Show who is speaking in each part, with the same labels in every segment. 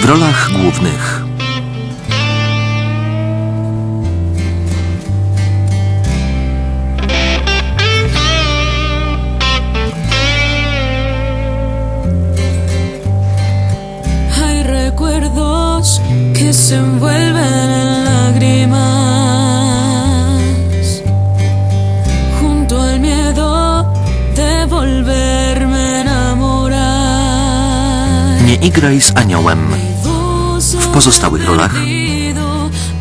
Speaker 1: W rolach głównych
Speaker 2: Hay recuerdos que se envuelven en lágrimas, junto al miedo de volverme a enamorar.
Speaker 1: Nie igraj z aniołem.
Speaker 2: W
Speaker 1: pozostałych rolach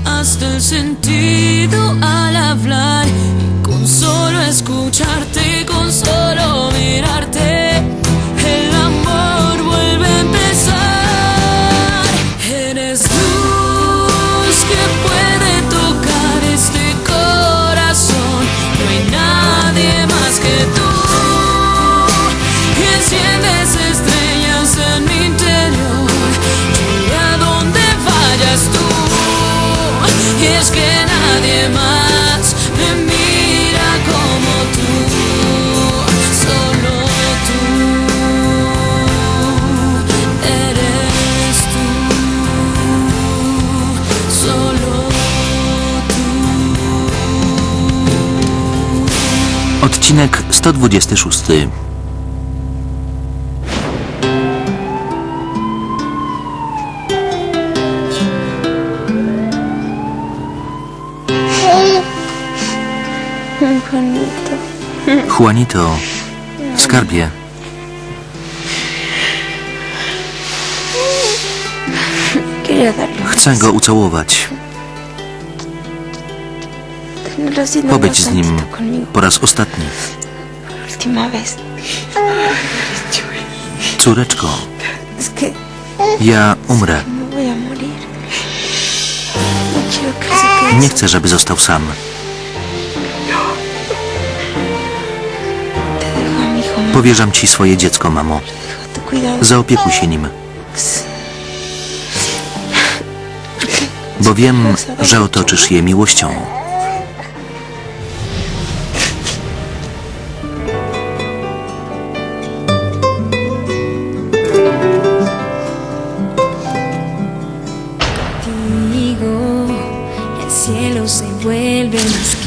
Speaker 2: Hasta el sentido al hablar con solo escucharte,
Speaker 1: Odcinek 126.
Speaker 3: Juanito.
Speaker 1: Juanito, skarbie,
Speaker 3: un
Speaker 1: chcę go ucałować, pobyć z nim po raz ostatni. Córeczko, ja umrę. Nie chcę, żeby został sam. Powierzam ci swoje dziecko, mamo. Zaopiekuj się nim, bo wiem, że otoczysz je miłością.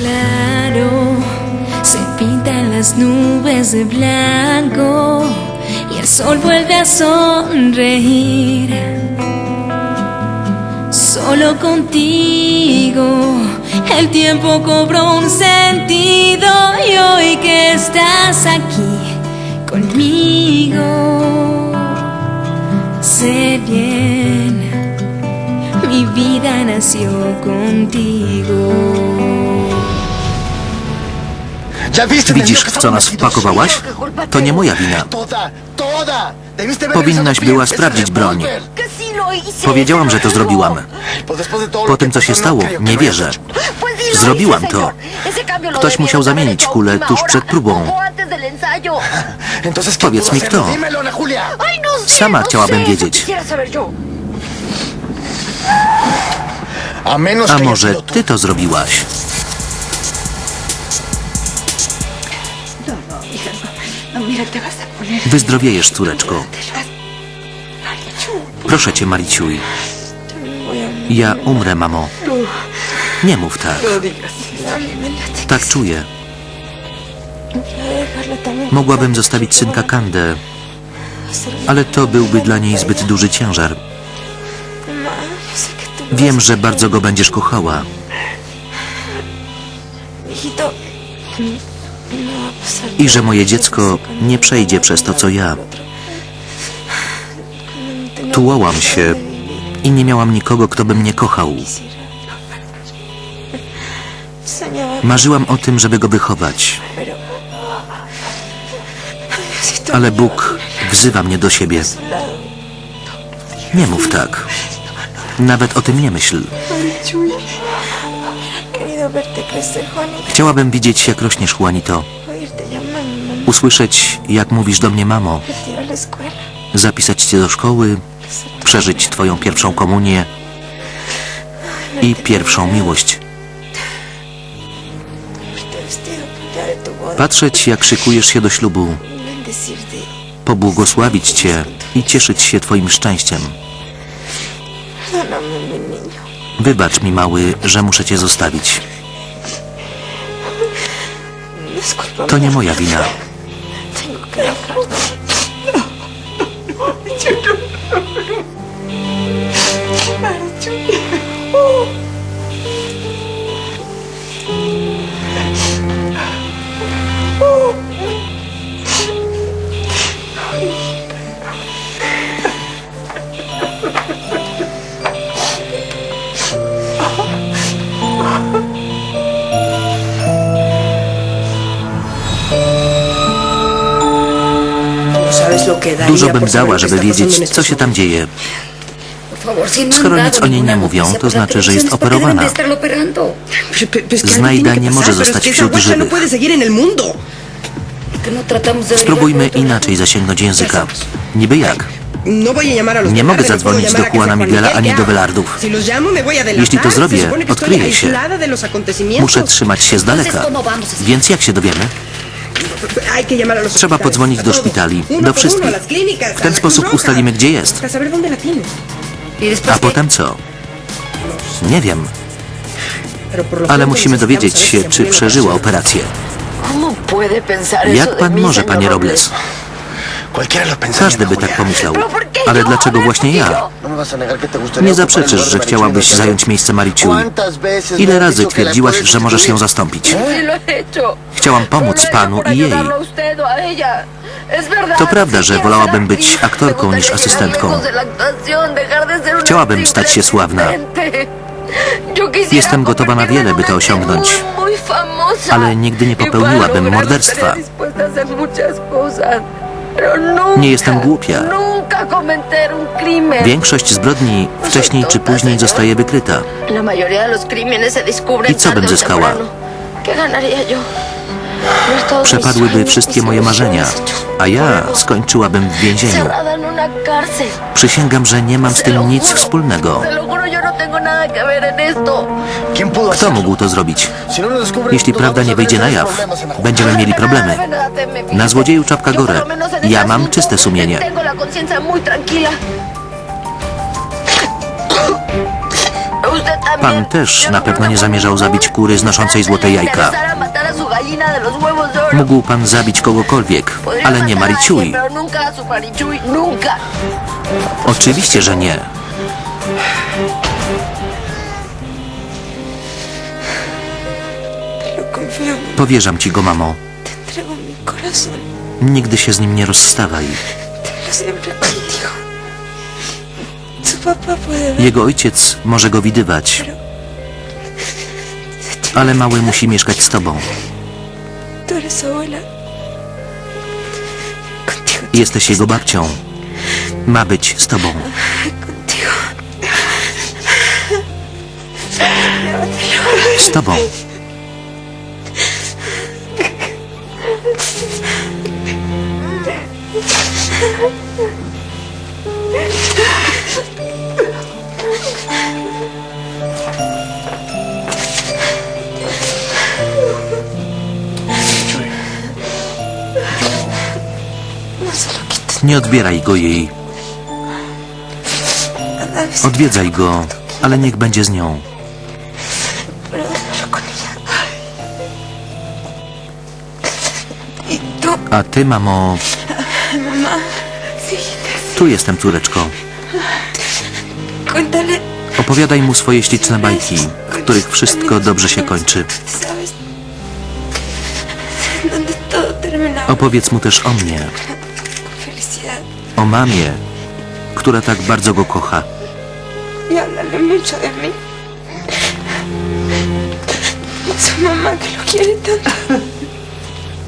Speaker 2: Claro, se pintan las nubes de blanco y el sol vuelve a sonreír. Solo contigo el tiempo cobró un sentido y hoy que estás aquí conmigo, sé bien mi vida nació contigo.
Speaker 1: Widzisz, w co nas wpakowałaś? To nie moja wina. Powinnaś była sprawdzić broń. Powiedziałam, że to zrobiłam.
Speaker 4: Po tym, co się stało, nie wierzę. Zrobiłam to. Ktoś musiał zamienić kulę tuż przed próbą.
Speaker 1: Powiedz mi kto. Sama chciałabym wiedzieć. A może ty to zrobiłaś? Wyzdrowiejesz, córeczko. Proszę cię, Mariciuj. Ja umrę, mamo. Nie mów tak. Tak czuję. Mogłabym zostawić synka Kandę, ale to byłby dla niej zbyt duży ciężar. Wiem, że bardzo go będziesz kochała. I że moje dziecko nie przejdzie przez to, co ja. Tułałam się i nie miałam nikogo, kto by mnie kochał. Marzyłam o tym, żeby go wychować, ale Bóg wzywa mnie do siebie. Nie mów tak. Nawet o tym nie myśl. Chciałabym widzieć, jak rośniesz, Juanito. Usłyszeć, jak mówisz do mnie, mamo. Zapisać cię do szkoły, przeżyć twoją pierwszą komunię i pierwszą miłość. Patrzeć, jak szykujesz się do ślubu, pobłogosławić cię i cieszyć się twoim szczęściem. Wybacz mi, mały, że muszę cię zostawić. To nie moja wina. Dużo bym dała, żeby wiedzieć, co się tam dzieje.
Speaker 5: No
Speaker 1: Skoro nic o niej nie mówią, to znaczy, że jest
Speaker 5: televisión, ¿para qué deben
Speaker 1: operowana. Znajda nie może zostać wśród
Speaker 6: no
Speaker 1: żywych.
Speaker 5: no de
Speaker 1: Spróbujmy inaczej zasięgnąć języka. Niby jak?
Speaker 6: No
Speaker 1: Nie mogę
Speaker 6: no
Speaker 1: zadzwonić do Juana Miguela
Speaker 6: Miguel,
Speaker 1: ani
Speaker 6: ¿qué
Speaker 1: do? Velardów. Jeśli to zrobię, odkryję się. Muszę trzymać się z daleka. Więc jak się dowiemy? Trzeba podzwonić do szpitali, do wszystkich. W ten sposób ustalimy, gdzie jest.
Speaker 5: Y
Speaker 1: A
Speaker 5: qué?
Speaker 1: potem co? Nie wiem, ale musimy dowiedzieć się, czy przeżyła operację.
Speaker 3: ¿Cómo puede pensar eso
Speaker 1: Jak pan może, panie Robles? Każdy by
Speaker 7: ¿no,
Speaker 1: tak
Speaker 7: Julia?
Speaker 1: pomyślał.
Speaker 3: ¿Pero por qué
Speaker 1: Ale
Speaker 3: yo?
Speaker 1: dlaczego właśnie
Speaker 3: ¿por qué
Speaker 1: ja?
Speaker 7: No
Speaker 1: Nie zaprzeczysz, że chciałabyś zająć miejsce Mariciui.
Speaker 7: ¿Cuántas veces me
Speaker 1: Ile razy twierdziłaś, że możesz ją zastąpić?
Speaker 3: Hecho.
Speaker 1: Chciałam pomóc panu i jej. To prawda, że wolałabym być
Speaker 3: actriz.
Speaker 1: aktorką niż asystentką. Chciałabym stać się sławna. Jestem gotowa na wiele, by to osiągnąć. Ale nigdy nie
Speaker 3: Y
Speaker 1: popełniłabym morderstwa. Nie jestem głupia. Większość zbrodni wcześniej czy później zostaje wykryta. ¿Y co bym zyskała? Przepadłyby wszystkie moje marzenia, a ja skończyłabym w więzieniu. Przysięgam, że nie mam z tym nic wspólnego.
Speaker 3: Se lo juro, yo no tengo nada que ver en esto.
Speaker 7: ¿Quién pudo
Speaker 1: Kto mógł to zrobić? Jeśli prawda nie wyjdzie na jaw, będziemy mieli problemy. Na złodzieju czapka górę. Ja mam czyste sumienie. Pan też na
Speaker 3: no
Speaker 1: pewno nie zamierzał zabić kury znoszącej złote jajka. Mógł pan zabić kogokolwiek, ale nie Mariciui. Oczywiście, że nie. Powierzam ci go, mamo. Nigdy się z nim nie rozstawaj. Jego ojciec może go widywać, ale mały musi mieszkać z tobą. Jesteś jego babcią. Ma być z tobą. Z tobą. Nie odbieraj go jej. Odwiedzaj go, ale niech będzie z nią. A ty, mamo, tu jestem, córeczko. Opowiadaj mu swoje śliczne bajki, w których wszystko dobrze się kończy. Opowiedz mu też o mnie. O mamie, która tak bardzo go kocha.
Speaker 2: Y háblale mucho de mí. Su mamá que lo quiere tanto.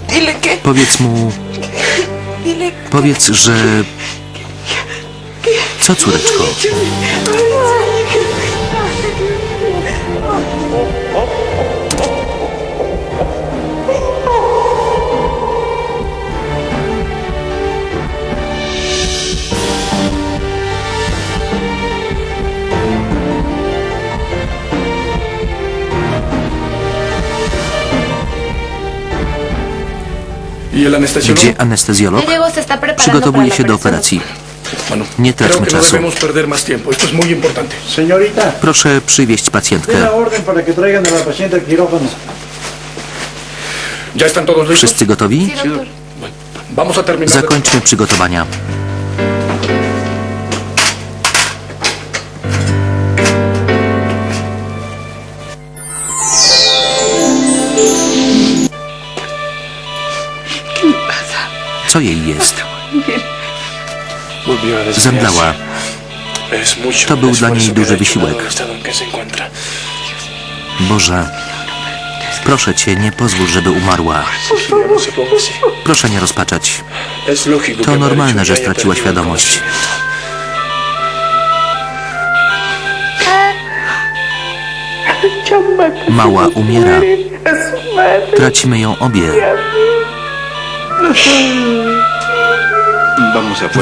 Speaker 2: Dile que,
Speaker 1: Powiedz mu,
Speaker 2: dile
Speaker 1: powiedz, że... Co, córeczko?
Speaker 8: ¿Y
Speaker 1: Gdzie anestezjolog? Przygotowuje się do operacji. Nie traćmy
Speaker 8: no
Speaker 1: czasu.
Speaker 8: debemos perder más tiempo. Esto es muy
Speaker 1: Co jej jest? Zemdlała. To był dla niej duży wysiłek. Boże, proszę cię, nie pozwól, żeby umarła. Proszę nie rozpaczać. To normalne, że straciła świadomość. Mała umiera. Tracimy ją obie.
Speaker 7: Vamos afuera.